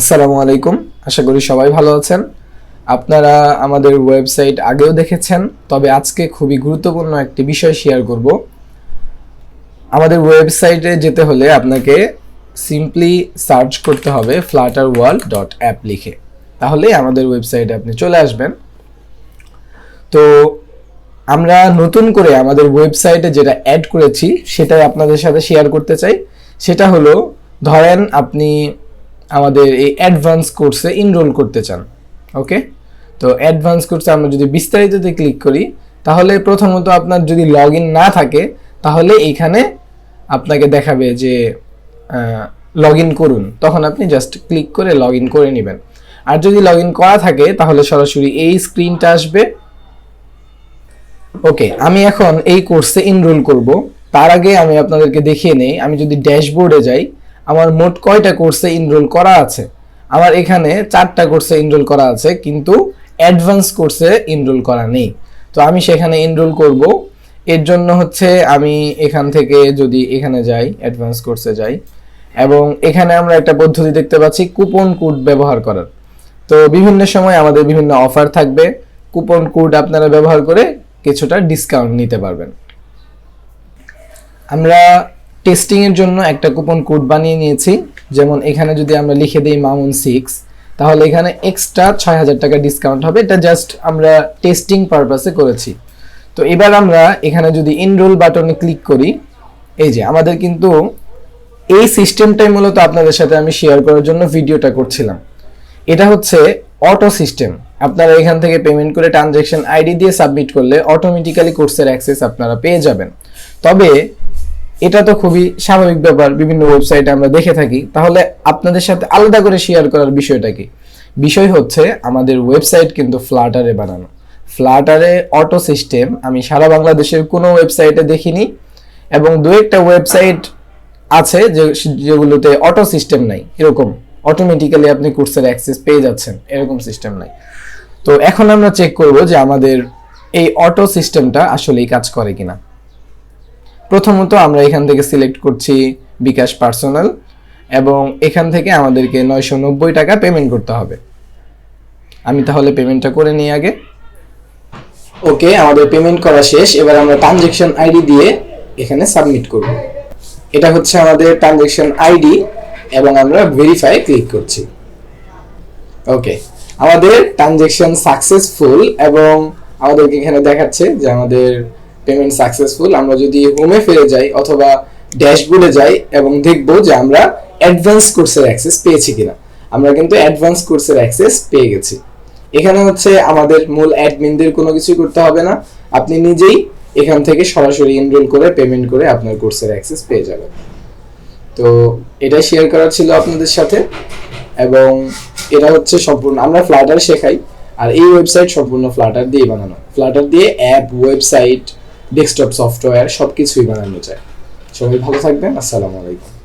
আসসালামু আলাইকুম। আশা করি সবাই ভালো আছেন। আপনারা আমাদের ওয়েবসাইট আগেও দেখেছেন, তবে আজকে খুবই গুরুত্বপূর্ণ একটি বিষয় শেয়ার করব। আমাদের ওয়েবসাইটে যেতে হলে আপনাকে সিম্পলি সার্চ করতে হবে ফ্লাটার ওয়ার্ল্ড ডট অ্যাপ লিখে। তাহলে আমাদের ওয়েবসাইটে আপনি চলে আসবেন। তো আমরা নতুন করে আমাদের ওয়েবসাইটে যেটা অ্যাড করেছি, সেটাই আপনাদের সাথে শেয়ার করতে চাই। সেটা হলো, ধরেন আপনি আমাদের এই অ্যাডভান্স কোর্সে ইনরোল করতে চান ওকে তো অ্যাডভান্স কোর্সে আমরা যদি বিস্তারিততে ক্লিক করি, তাহলে প্রথমত আপনার যদি লগ না থাকে, তাহলে এইখানে আপনাকে দেখাবে যে লগ করুন। তখন আপনি জাস্ট ক্লিক করে লগ করে নেবেন। আর যদি লগ করা থাকে, তাহলে সরাসরি এই স্ক্রিনটা আসবে। ওকে আমি এখন এই কোর্সে ইনরোল করব। তার আগে আমি আপনাদেরকে দেখিয়ে নেই, আমি যদি ড্যাশবোর্ডে যাই আমার মোট কয়টা কোর্সে ইনরোল করা আছে? আমার এখানে চারটা কোর্সে ইনরোল করা আছে, কিন্তু অ্যাডভান্স কোর্সে ইনরোল করা নেই। তো আমি সেখানে ইনরোল করব। এর জন্য হচ্ছে আমি এখান থেকে যদি এখানে যাই অ্যাডভান্স কোর্সে যাই, এবং এখানে আমরা একটা পদ্ধতি দেখতে পাচ্ছি কুপন কোড ব্যবহার করার। তো বিভিন্ন সময় আমাদের বিভিন্ন অফার থাকবে। কুপন কোড আপনারা ব্যবহার করে কিছুটা ডিসকাউন্ট নিতে পারবেন। আমরা টেস্টিং এর জন্য একটা কুপন কোড বানিয়ে নিয়েছি। যেমন এখানে যদি আমরা লিখে দিই মামুন সিক্স তাহলে এখানে এক্সট্রা ছয় হাজার টাকা ডিসকাউন্ট হবে। এটা জাস্ট আমরা টেস্টিং পারপাসে করেছি। তো এবার আমরা এখানে যদি এনরোল বাটনে ক্লিক করি, এই যে আমাদের কিন্তু এই সিস্টেমটাই মূলত আপনাদের সাথে আমি শেয়ার করার জন্য ভিডিওটা করছিলাম। এটা হচ্ছে অটো সিস্টেম আপনারা এখান থেকে পেমেন্ট করে ট্রানজ্যাকশন আইডি দিয়ে সাবমিট করলে অটোমেটিক্যালি কোর্সের অ্যাক্সেস আপনারা পেয়ে যাবেন। তবে এটা তো খুবই স্বাভাবিক ব্যাপার, বিভিন্ন ওয়েবসাইটে আমরা দেখে থাকি। তাহলে আপনাদের সাথে আলাদা করে শেয়ার করার বিষয়টা কি? বিষয় হচ্ছে, আমাদের ওয়েবসাইট কিন্তু ফ্লাটারে বানানো। ফ্লাটারে অটো সিস্টেম আমি সারা বাংলাদেশের কোনো ওয়েবসাইটে দেখিনি, এবং দু একটা ওয়েবসাইট আছে যে, যেগুলোতে অটো সিস্টেম নাই, এরকম। অটোমেটিক্যালি আপনি কোর্সের অ্যাক্সেস পেয়ে যাচ্ছেন, এরকম সিস্টেম নাই। তো এখন আমরা চেক করব যে আমাদের এই অটো সিস্টেমটা আসলেই কাজ করে কিনা। প্রথমত আমরা এখান থেকে সিলেক্ট করছি বিকাশ পার্সোনাল এবং এখান থেকে আমাদেরকে নয়শো নব্বই টাকা পেমেন্ট করতে হবে। আমি তাহলে পেমেন্টটা করে নিই আগে। ওকে, আমাদের পেমেন্ট করা শেষ। এবার আমরা ট্রানজেকশন আইডি দিয়ে এখানে সাবমিট করব। এটা হচ্ছে আমাদের ট্রানজেকশন আইডি এবং আমরা ভেরিফাই ক্লিক করছি। ওকে, আমাদের ট্রানজেকশন সাকসেসফুল এবং আমাদেরকে এখানে দেখাচ্ছে যে আমাদের পেমেন্ট সাকসেসফুল আমরা যদি হোমে ফিরে যাই অথবা ড্যাশবোর্ডে যাই এবং দেখব যে আমরা অ্যাডভান্স কোর্সের অ্যাক্সেস পেয়েছি কিনা। আমরা কিন্তু অ্যাডভান্স কোর্সের অ্যাক্সেস পেয়ে গেছি। এখানে হচ্ছে আমাদের মূল অ্যাডমিনদের কোনো কিছু করতে হবে না। আপনি নিজেই এখান থেকে সরাসরি এনরোল করে পেমেন্ট করে আপনার কোর্সের অ্যাক্সেস পেয়ে যাবেন। তো এটা শেয়ার করা ছিল আপনাদের সাথে। এবং এটা হচ্ছে সম্পূর্ণ, আমরা ফ্লাটার শেখাই। আর এই ওয়েবসাইট সম্পূর্ণ ফ্লাটার দিয়ে বানানো। ফ্লাটার দিয়ে অ্যাপ ওয়েবসাইট ডেস্কটপ সফটওয়্যার সব কিছুই বানানো যায়। সবাই ভালো থাকবেন আসসালামু আলাইকুম।